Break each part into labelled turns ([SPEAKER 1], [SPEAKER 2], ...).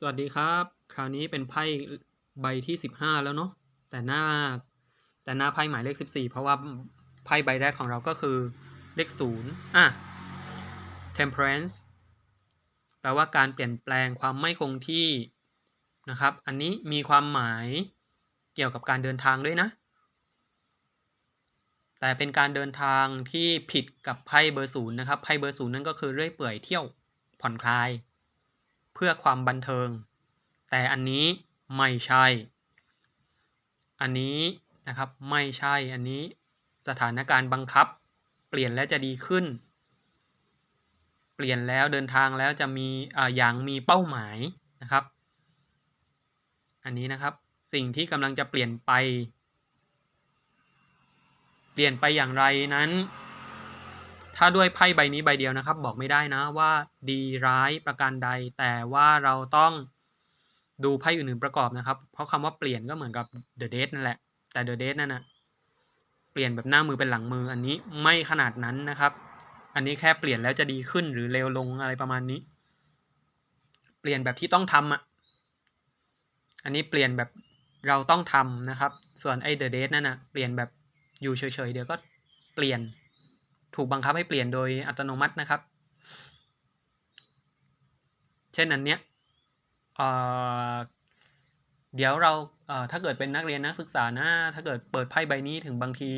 [SPEAKER 1] สวัสดีครับ คราวนี้เป็นไพ่ใบที่15แล้วเนาะแต่หน้า แต่หน้าไพ่หมายเลข14เพราะว่าไพ่ใบแรกของเราก็คือเลข0อะ temperance แปลว่าการเปลี่ยนแปลงความไม่คงที่นะครับ อันนี้มีความหมายเกี่ยวกับการเดินทางด้วยนะ แต่เป็นการเดินทางที่ผิดกับไพ่เบอร์ศูนย์นะครับ ไพ่เบอร์ศูนย์นั่นก็คือเรื่อยเปื่อยเที่ยวผ่อนคลาย เพื่อความบันเทิง แต่อันนี้ไม่ใช่ อันนี้นะครับไม่ใช่อันนี้สถานการณ์บังคับ เปลี่ยนแล้วจะดีขึ้น เปลี่ยนแล้วเดินทางแล้วจะมีอ่าอย่างมีเป้าหมายนะครับ อันนี้นะครับสิ่งที่กำลังจะเปลี่ยนไป เปลี่ยนไปอย่างไรนั้น ถ้าด้วยไพ่ใบนี้ใบเดียวนะครับ บอกไม่ได้นะว่าดีร้ายประการใด แต่ว่าเราต้องดูไพ่อื่นๆประกอบนะครับ เพราะคำว่าเปลี่ยนก็เหมือนกับ the date นั่นแหละ แต่ the date นั่นนะเปลี่ยนแบบหน้ามือเป็นหลังมืออันนี้ไม่ขนาดนั้นนะครับ อันนี้แค่เปลี่ยนแล้วจะดีขึ้นหรือเร็วลงอะไรประมาณนี้ เปลี่ยนแบบที่ต้องทำอะอันนี้เปลี่ยนแบบเราต้องทำนะครับ ส่วนไอ้ the date นั่นนะเปลี่ยนแบบอยู่เฉยๆเดี๋ยวก็เปลี่ยน ถูกบังคับให้เปลี่ยนโดยอัตโนมัตินะครับ เช่นอันเนี้ยเเดี๋ยวเราเอ่อถ้าเกิดเป็นนักเรียนนักศึกษานะถ้าเกิดเปิดไพ่ใบนี้ถึงบางที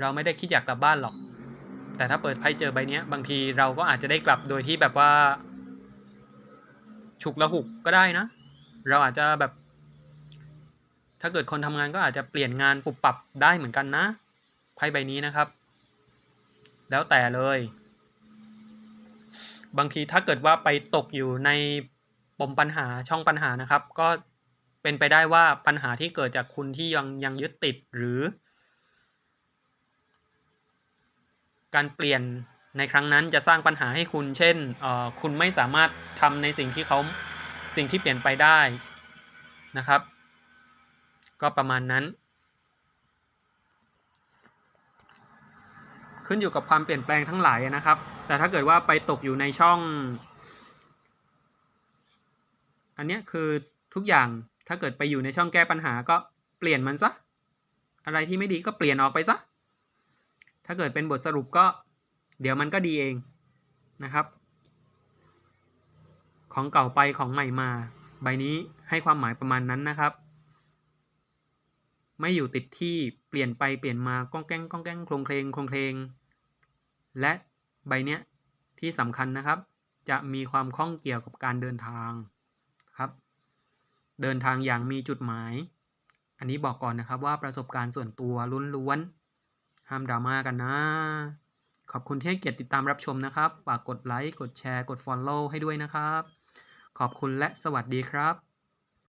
[SPEAKER 1] เราไม่ได้คิดอยากกลับบ้านหรอก แต่ถ้าเปิดไพ่เจอใบเนี้ยบางทีเราก็อาจจะได้กลับโดยที่แบบว่า ฉุกละหุกก็ได้นะ เราอาจจะแบบ ถ้าเกิดคนทำงานก็อาจจะเปลี่ยนงานปรับปรับได้เหมือนกันนะไพ่ใบนี้นะครับ แล้วแต่เลย บางทีถ้าเกิดว่าไปตกอยู่ในปมปัญหาช่องปัญหานะครับ ก็เป็นไปได้ว่าปัญหาที่เกิดจากคุณที่ยังยังยึดติดหรือ การเปลี่ยนในครั้งนั้นจะสร้างปัญหาให้คุณ เช่น คุณไม่สามารถทำในสิ่งที่เขาสิ่งที่เปลี่ยนไปได้นะครับ ก็ประมาณนั้น ขึ้นอยู่กับความเปลี่ยนแปลงทั้งหลายนะครับ แต่ถ้าเกิดว่าไปตกอยู่ในช่อง อันนี้คือทุกอย่างถ้าเกิดไปอยู่ในช่องแก้ปัญหาก็เปลี่ยนมันซะ อะไรที่ไม่ดีก็เปลี่ยนออกไปซะ ถ้าเกิดเป็นบทสรุปก็เดี๋ยวมันก็ดีเองนะครับ ของเก่าไปของใหม่มา ใบนี้ให้ความหมายประมาณนั้นนะครับ ไม่อยู่ติดที่เปลี่ยนไปเปลี่ยนมาก้องแก้งก้องแก้งโครงเพลงโครงเพลงและใบเนี้ยที่สำคัญนะครับ จะมีความคล่องเกี่ยวกับการเดินทางครับ เดินทางอย่างมีจุดหมาย อันนี้บอกก่อนนะครับว่าประสบการณ์ส่วนตัวล้วนๆห้ามดราม่ากันนะ ขอบคุณที่ให้เกียรติติดตามรับชมนะครับ ฝากกดไลค์กดแชร์ กด Follow ให้ด้วยนะครับ ขอบคุณและสวัสดีครับ